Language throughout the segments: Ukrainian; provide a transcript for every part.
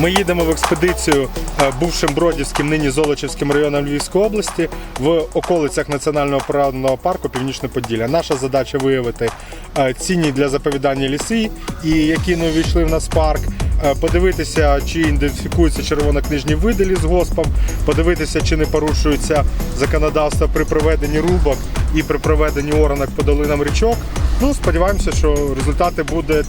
Ми їдемо в експедицію е, бувшим Бродівським, нині Золочівським районом Львівської області в околицях Національного природного парку Північне Поділля. Наша задача виявити е, цінні для заповідання ліси, і які не увійшли в нас парк. е, Подивитися, чи ідентифікуються червонокнижні види лісгоспом, подивитися, чи не порушується законодавство при проведенні рубок і при проведенні оранок по долинам річок. Ну, сподіваємося, що результати будуть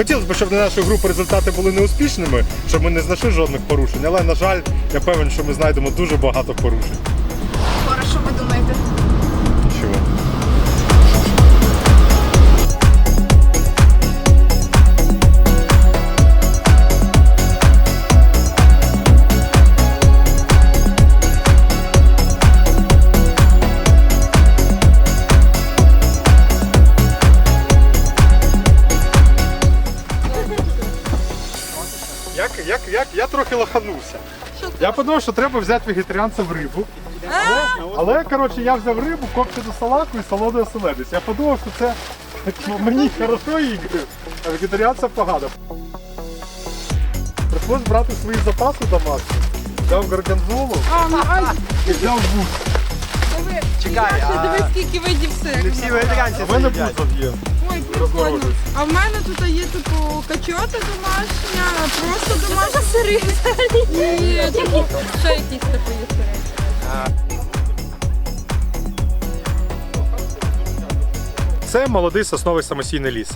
Хотілося б, щоб на нашу групу результати були неуспішними, щоб ми не знайшли жодних порушень, але на жаль, я певен, що ми знайдемо дуже багато порушень. Я подумав, що треба взяти вегетаріанцям рибу. Але, але коротше, я взяв рибу, копчену салатку і солоний оселедець. Я подумав, що це мені хорошо ігри, а вегетаріанцям погано. Прийшлось брати свої запаси домашні. Взяв горгонзолу і взяв бут. диви, Чекай, а- диви, скільки видів сиру. Не всі вегетаріанці У мене їдять. є. Ой, прикольно. А в мене тут є типу качота домашня, просто домашня сири. І типу, ще якісь типу є сири. Це молодий сосновий самосійний ліс.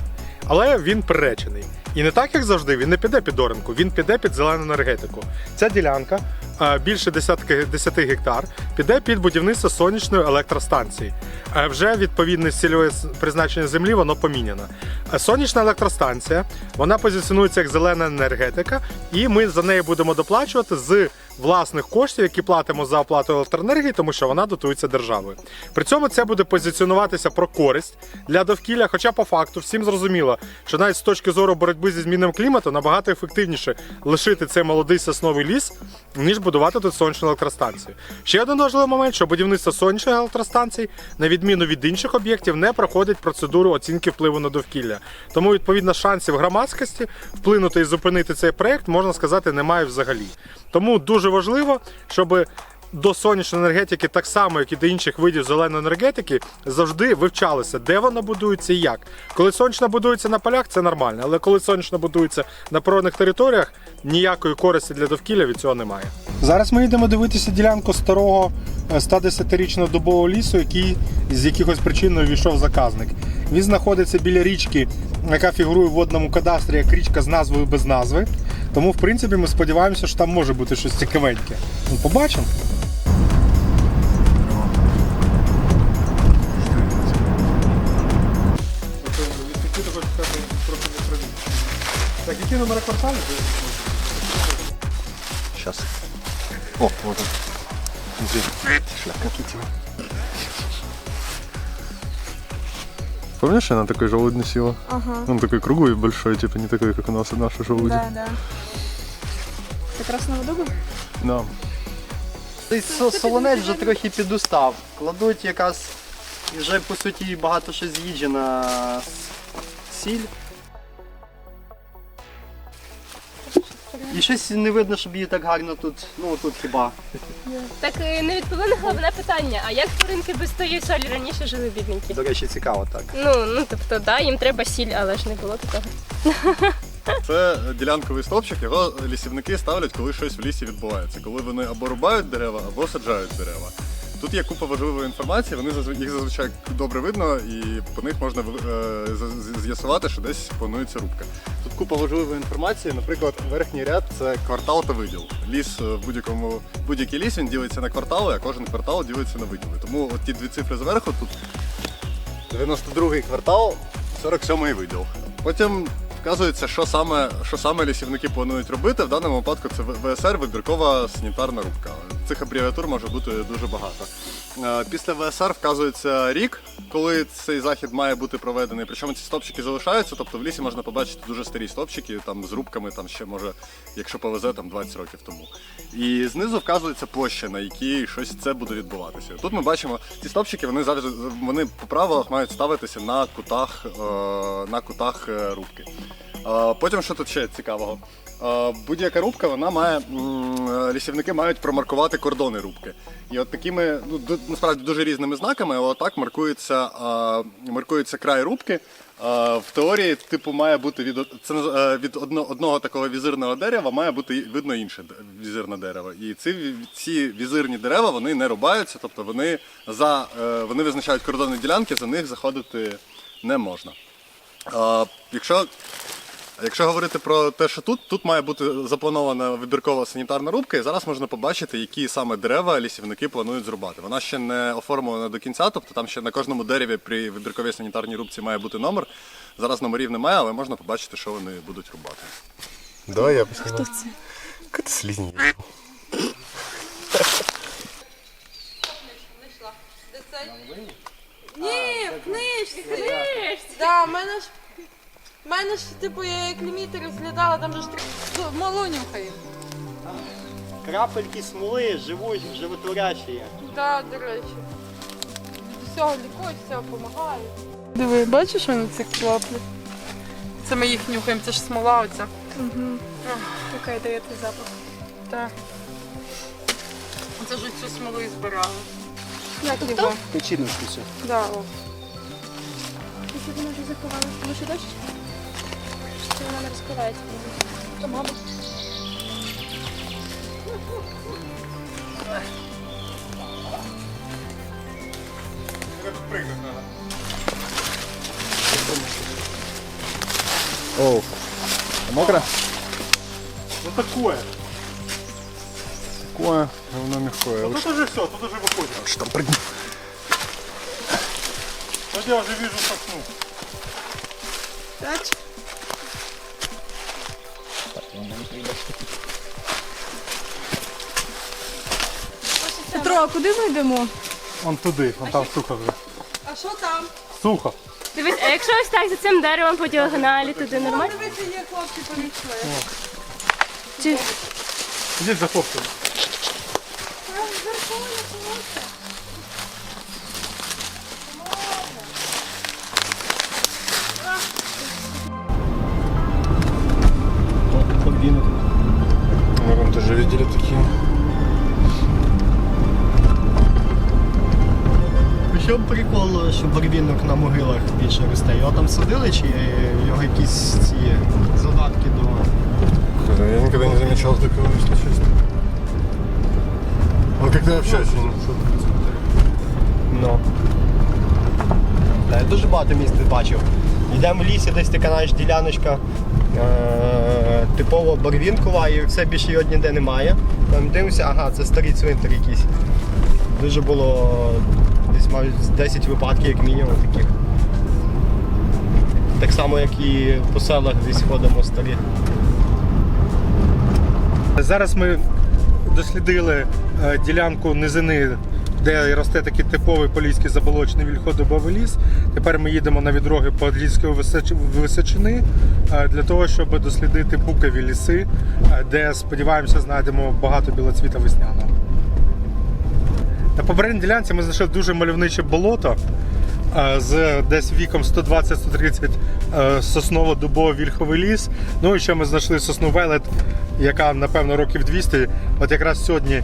Але він приречений. І не так, як завжди, він не піде під оренку, він піде під зелену енергетику. Ця ділянка е, більше 10, 10 гектар, піде під будівництво сонячної електростанції. Е, Вже відповідне цільове призначення землі воно поміняно. Е, Сонячна електростанція вона позиціонується як зелена енергетика, і ми за неї будемо доплачувати з власних коштів, які платимо за оплату електроенергії, тому що вона дотується державою. При цьому це буде позиціонуватися про користь для довкілля. Хоча по факту всім зрозуміло, що навіть з точки зору боротьби зі зміною клімату набагато ефективніше лишити цей молодий сосновий ліс, ніж будувати тут сонячну електростанцію. Ще один важливий момент, що будівництво сонячної електростанції, на відміну від інших об'єктів, не проходить процедуру оцінки впливу на довкілля. Тому відповідно шансів громадськості вплинути і зупинити цей проект, можна сказати, немає взагалі. Тому дуже важливо, щоб до сонячної енергетики, так само як і до інших видів зеленої енергетики, завжди вивчалося, де вона будується і як. Коли сонячна будується на полях, це нормально, але коли сонячна будується на природних територіях, ніякої користі для довкілля від цього немає. Зараз ми йдемо дивитися ділянку старого е, 110-річного дубового лісу, який з якихось причин увійшов заказник. Він знаходиться біля річки, яка фігурує в водному кадастрі як річка з назвою без назви. Тому, в принципі, ми сподіваємося, що там може бути щось цікавеньке. Ну, побачимо. Так, які номери кварталів? Сейчас. О, вот он. Шляпка китила. Помнишь, она такой желудь носила? Ага. Он такой круглый большой, типа не такой, как у нас наши желуди. Да, да. Це красного дуба? Да. Цей со- солонець вже трохи підустав. Кладуть якраз вже по суті багато що з'їджена с- сіль. І щось не видно, щоб її так гарно тут, ну тут хіба. Так е, не відповіли на головне питання. А як тваринки без тої солі раніше жили бідненькі? До речі, цікаво так. Ну ну тобто, да, їм треба сіль, але ж не було такого. Це ділянковий стовпчик, його лісівники ставлять, коли щось в лісі відбувається, коли вони або рубають дерева, або саджають дерева. Тут є купа важливої інформації, вони їх зазвичай добре видно, і по них можна е, з'ясувати, що десь планується рубка. Тут купа важливої інформації, наприклад, верхній ряд це квартал та виділ. Ліс е, в будь-якому будь-який ліс він ділиться на квартали, а кожен квартал ділиться на виділи. Тому от ті дві цифри зверху тут 92-й квартал, 47-й виділ. Потім вказується, що саме, що саме лісівники планують робити. В даному випадку це ВСР вибіркова санітарна рубка. Цих абревіатур може бути дуже багато. Е, Після ВСР вказується рік, коли цей захід має бути проведений. Причому ці стопчики залишаються, тобто в лісі можна побачити дуже старі стопчики, там з рубками, там ще може, якщо повезе, там 20 років тому. І знизу вказується площа, на якій щось це буде відбуватися. Тут ми бачимо, ці стопчики вони завжди вони по правилах мають ставитися на кутах, е, на кутах е, рубки. Потім що тут ще цікавого? А, Будь-яка рубка вона має лісівники мають промаркувати кордони рубки. І от такими ну насправді дуже різними знаками, але отак маркується, маркується край рубки. В теорії, типу, має бути від це е, від одно- одного такого візирного дерева має бути видно інше візирне дерево. І ці, ці візирні дерева вони не рубаються, тобто вони за е, вони визначають кордонні ділянки, за них заходити не можна. А, Якщо говорити про те, що тут, тут має бути запланована вибіркова санітарна рубка, і зараз можна побачити, які саме дерева лісівники планують зрубати. Вона ще не оформлена до кінця, тобто там ще на кожному дереві при вибірковій санітарній рубці має бути номер. Зараз номерів немає, але можна побачити, що вони будуть рубати. Давай я посниму. Кто це? Какая-то слизень. Ні, в книжці. Да, в мене ж. В мене ж, типу, я як ліміти розглядала, там же ж так- малу нюхає. Крапельки смоли живуть, животворячі. Да, до речі. Від усього лікують, всього допомагають. Диви, бачиш вони цих краплі? Це ми їх нюхаємо, це ж смола оця. Окей, дає той запах. Так. Це ж цю смолу і збирали. Як хто? Печіночку цю. Да, о. Якщо вона вже заховала, тому що дощ? Чи вона не розкривається? То мабуть. О, мокро? Ну такое. Такое, говно мягкое. Ну тут уже все, тут уже выходит. Лучше там прыгну. Вот я уже вижу сосну. Петро, а куди ми йдемо? Вон туди, вон там сухо вже. А що там? Сухо. Дивись, а якщо ось так за цим деревом по діагоналі, туди нормально? Дивіться, є хлопці помічли. Чи Ідіть за хлопцем. Причому прикол, що барвінок на могилах більше росте. Його там садили, чи його якісь ці задатки до. Я никогда не замечал такого, если честно. Ну когда общаюсь, не- Ну. Та я дуже багато місць бачив. Йдемо в лісі, десь така знаєш, діляночка е- типово барвінкова, і все більше його ніде немає. Там дивимося, ага, це старий цвинтар якийсь. Дуже було десь мабуть 10 випадків, як мінімум таких. Так само, як і по селах десь ходимо старі. Зараз ми дослідили е, ділянку низини, де росте такий типовий поліський заболочений вільходобовий ліс. Тепер ми їдемо на відроги Подліської височини е, для того, щоб дослідити букові ліси, е, де сподіваємося знайдемо багато білоцвіта весняного. На попередній ділянці ми знайшли дуже мальовниче болото е, з десь віком 120-130 е, сосново-дубово вільховий ліс. Ну і ще ми знайшли сосну велет, яка напевно років 200. От якраз сьогодні.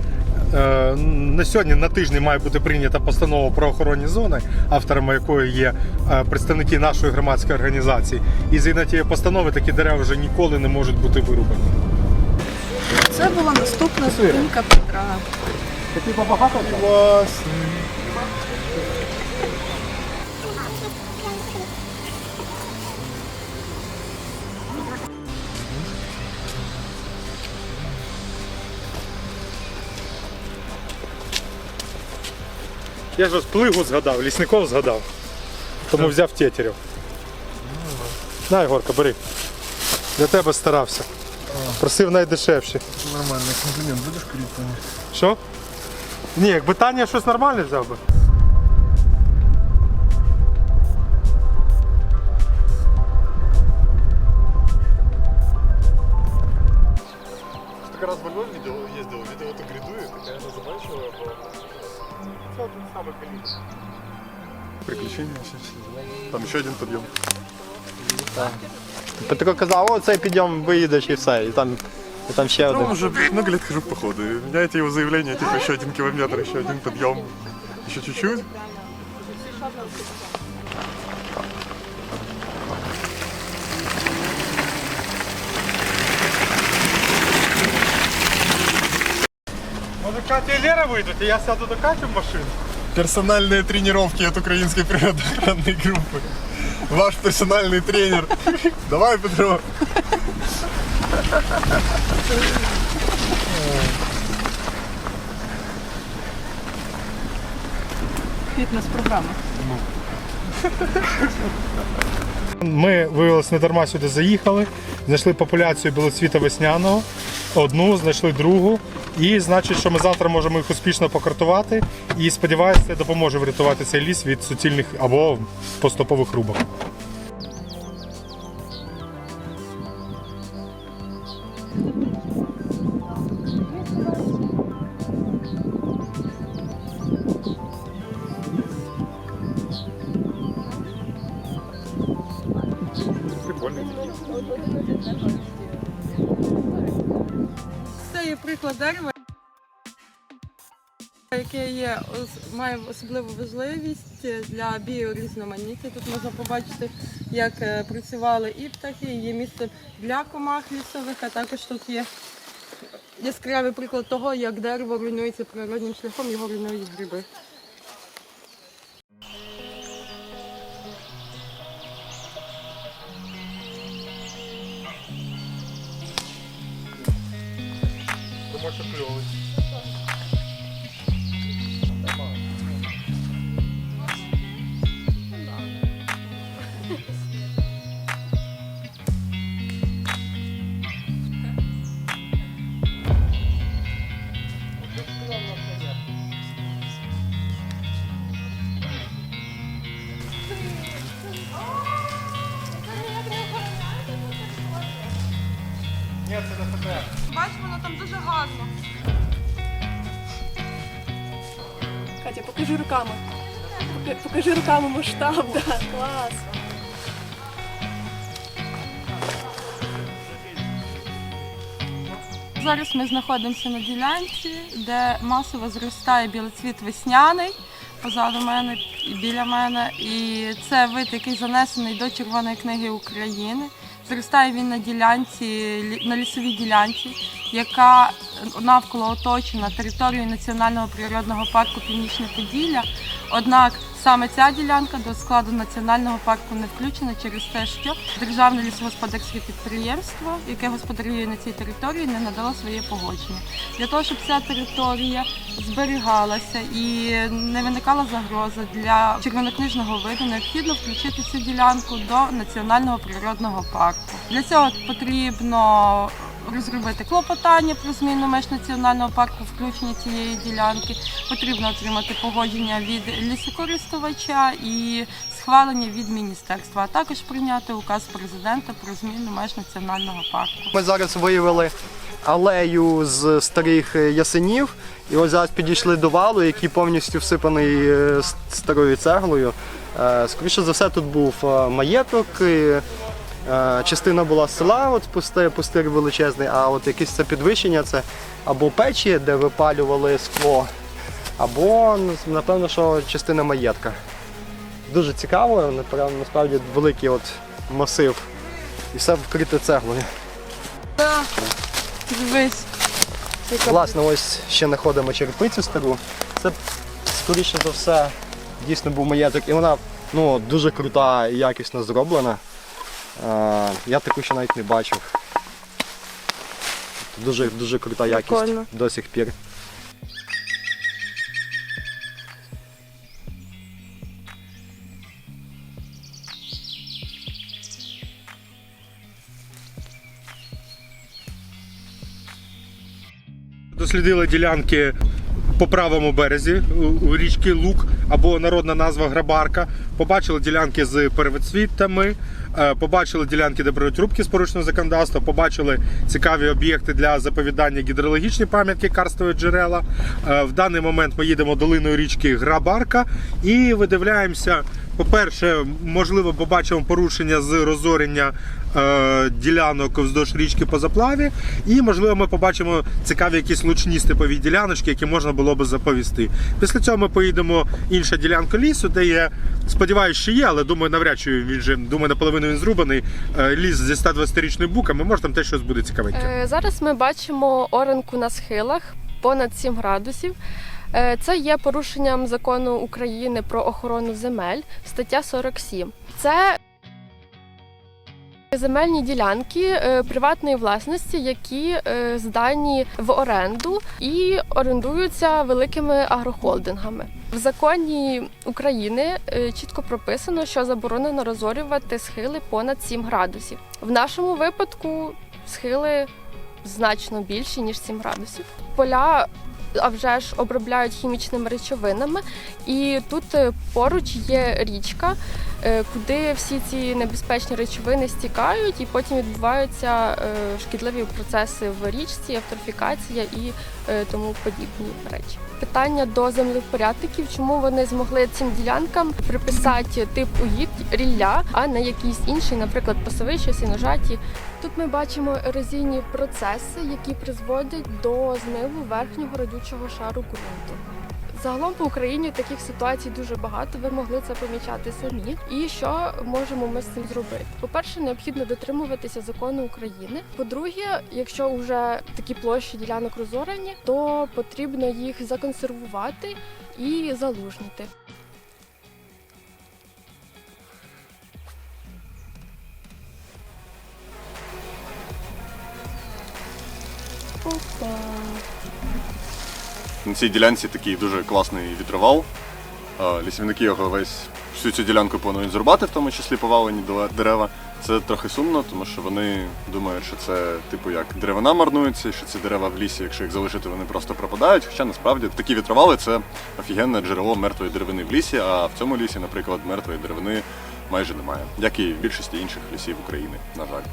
е, На сьогодні на тижні має бути прийнята постанова про охоронні зони, авторами якої є е, представники нашої громадської організації. І згідно тієї постанови такі дерева вже ніколи не можуть бути вирубані. Це була наступна зупинка Петра. Я ж ось плигу згадав, лісников згадав. Тому взяв тетерів. На, Ігорка, бери. Для тебе старався. Просив найдешевші. Нормальный комплимент будешь крить? Що? Ні, якби Таня щось нормальне взяв би. Как раз во Львов видел, ездил, видел эту гряду, и такая она заманчивая была. Це тут саме калібр. Приключения вообще все. Там ще один підйом. Петро казав, о, цей підйом виїдеш і все. І там, і там ще Ну, один. уже много лет хожу в походы. И у меня эти его заявления, типа, еще один километр, еще один подъем, еще чуть-чуть. Може Катя і Лера вийдуть, і я сяду до Каті в машину. Персональные тренировки от украинской природоохранной группы. Ваш персональный тренер. Давай, Петро. Ми виявилось не дарма сюди заїхали. Знайшли популяцію білоцвіта весняного, одну, знайшли другу. І значить, що ми завтра можемо їх успішно покартувати. І сподіваюся, це допоможе врятувати цей ліс від суцільних або поступових рубок. Має особливу важливість для біорізноманіття. Тут можна побачити, як е, працювали і птахи, є місце для комах лісових, а також тут є яскравий приклад того, як дерево руйнується природним шляхом, його руйнують гриби. Покажи руками. Пока- Покажи руками масштаб, да, клас. Зараз ми знаходимося на ділянці, де масово зростає білоцвіт весняний позаду мене і біля мене. І це вид, який занесений до Червоної книги України. Зростає він на ділянці, на лісовій ділянці, яка навколо оточена територією Національного природного парку Північне Поділля. Однак саме ця ділянка до складу національного парку не включена через те, що державне лісогосподарське підприємство, яке господарює на цій території, не надало своє погодження. Для того, щоб ця територія зберігалася і не виникала загроза для червонокнижного виду, необхідно включити цю ділянку до національного природного парку. Для цього потрібно розробити клопотання про зміну меж національного парку, включення цієї ділянки. Потрібно отримати погодження від лісокористувача і схвалення від міністерства, а також прийняти указ президента про зміну меж національного парку. Ми зараз виявили алею з старих ясенів. І ось зараз підійшли до валу, який повністю всипаний е, старою цеглою. Е, Скоріше за все, тут був е, маєток. Е, частина була села, от пусте, пустир величезний, а от якесь це підвищення це або печі, де випалювали скло, або напевно, що частина маєтка. Дуже цікаво, насправді великий от масив. І все вкрите цеглою. Дивись. Власне, ось ще знаходимо черепицю стару. Це, скоріше за все, дійсно був маєток. І вона ну, дуже крута і якісно зроблена. Я таку ще навіть не бачив. Дуже, дуже крута якість Прикольно. до сих пір. Дослідили ділянки по правому березі у- річки Лук або народна назва Грабарка. Побачили ділянки з первоцвітами, е, побачили ділянки, де беруть рубки з порушенням законодавства, побачили цікаві об'єкти для заповідання гідрологічні пам'ятки, карстові джерела. Е, В даний момент ми їдемо долиною річки Грабарка і видивляємося. По-перше, можливо, побачимо порушення з розорення ділянок вздовж річки по заплаві. І, можливо, ми побачимо цікаві якісь лучні степові діляночки, які можна було би заповісти. Після цього ми поїдемо інша ділянка лісу, де є, сподіваюся, що є, але думаю, навряд чи він же думаю, наполовину він зрубаний. е, Ліс зі 120-річною буками, може там теж щось буде цікавеньке. Е, Зараз ми бачимо оранку на схилах понад 7 градусів. Е, Це є порушенням закону України про охорону земель, стаття 47. Це земельні ділянки е, приватної власності, які е, здані в оренду і орендуються великими агрохолдингами. В законі України е, чітко прописано, що заборонено розорювати схили понад 7 градусів. В нашому випадку схили значно більші, ніж 7 градусів. Поля а вже ж обробляють хімічними речовинами, і тут е, поруч є річка, е, куди всі ці небезпечні речовини стікають, і потім відбуваються е, шкідливі процеси в річці, евтрофікація і тому подібні речі. Питання до землевпорядників, чому вони змогли цим ділянкам приписати тип уїд рілля, а не якийсь інший, наприклад, пасовище, сіножаті. Тут ми бачимо ерозійні процеси, які призводять до змиву верхнього родючого шару ґрунту. Загалом по Україні таких ситуацій дуже багато. Ви могли це помічати самі. І що можемо ми з цим зробити? По-перше, необхідно дотримуватися закону України. По-друге, якщо вже такі площі ділянок розорені, то потрібно їх законсервувати і залужнити. На цій ділянці такий дуже класний вітровал. Е, Лісівники його весь всю цю ділянку планують зрубати, в тому числі повалені дерева. Це трохи сумно, тому що вони думають, що це типу як деревина марнується, що ці дерева в лісі, якщо їх залишити, вони просто пропадають. Хоча насправді такі вітровали це офігенне джерело мертвої деревини в лісі, а в цьому лісі, наприклад, мертвої деревини майже немає, як і в більшості інших лісів України, на жаль.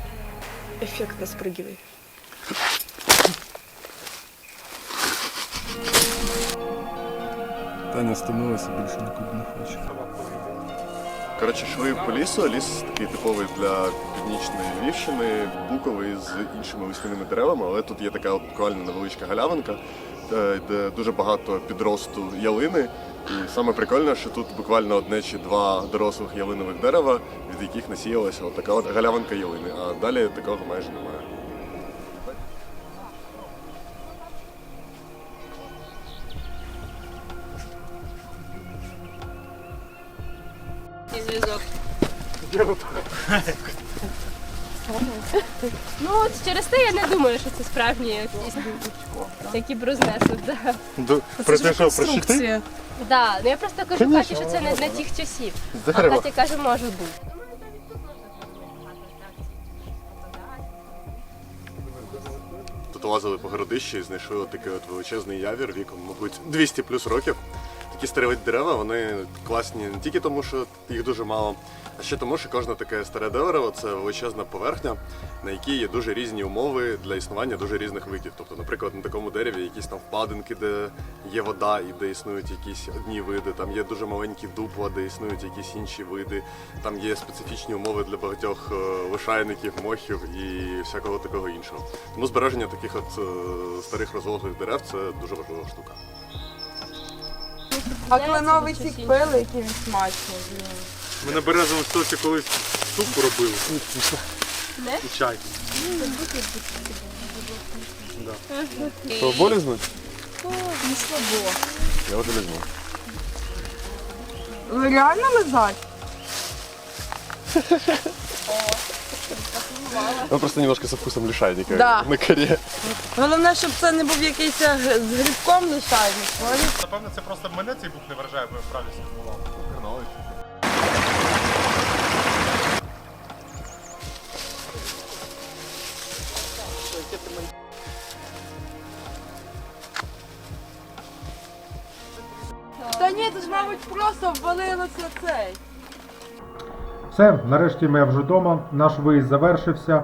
Ефектно спрыгивай. Таня стомилася, більше нікуди не хоче. Коротше, йшли по лісу. Ліс такий типовий для північної Львівщини, буковий з іншими весняними деревами, але тут є така буквально невеличка галявинка, е, де дуже багато підросту ялини. І саме прикольне, що тут буквально одне чи два дорослих ялинових дерева, від яких насіялася така от галявинка ялини, а далі такого майже немає. Ну от через те я не думаю, що це справжні якісь які б рознесли. Да. Про те, що про щити? Да. Ну я просто кажу Каті, що це не для тих часів. А Катя каже, може бути. Тут лазили по городищі і знайшли от такий от величезний явір віком, мабуть, 200 плюс років. Такі старові дерева, вони класні не тільки тому, що їх дуже мало, а ще тому, що кожне таке старе дерево це величезна поверхня, на якій є дуже різні умови для існування дуже різних видів. Тобто, наприклад, на такому дереві якісь там впадинки, де є вода і де існують якісь одні види, там є дуже маленькі дупла, де існують якісь інші види, там є специфічні умови для багатьох е, лишайників, мохів і всякого такого іншого. Тому збереження таких от е, старих розлоглих дерев це дуже важлива штука. А кленовий сік пили, який він смачний. Ми на березовому стоці колись супу робили. І чай. Що, болізнуть? Я вже візьму. Ви реально лизать? Он просто немножко со вкусом лишайника Да. на коре. Головне, щоб це не був якийсь е, г- з грибком лишайник. Напевно, це просто мене цей бук не вражає, бо я правильно сформував. Та ні, це ж, мабуть, просто ввалилося цей. Все, нарешті ми вже вдома. Наш виїзд завершився. Е,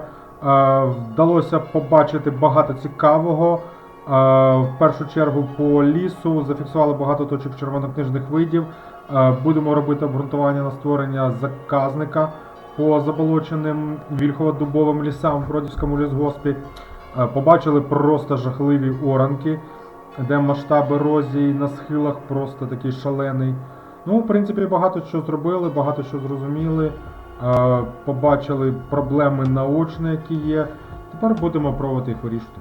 Вдалося побачити багато цікавого. Е, В першу чергу по лісу зафіксували багато точок червонокнижних видів. Е, Будемо робити обґрунтування на створення заказника по заболоченим вільхово-дубовим лісам в Бродівському лісгоспі. Побачили просто жахливі оранки, де масштаб ерозії на схилах просто такий шалений. Ну, в принципі, багато що зробили, багато що зрозуміли. Е, Побачили проблеми наочні, які є. Тепер будемо пробувати їх вирішити.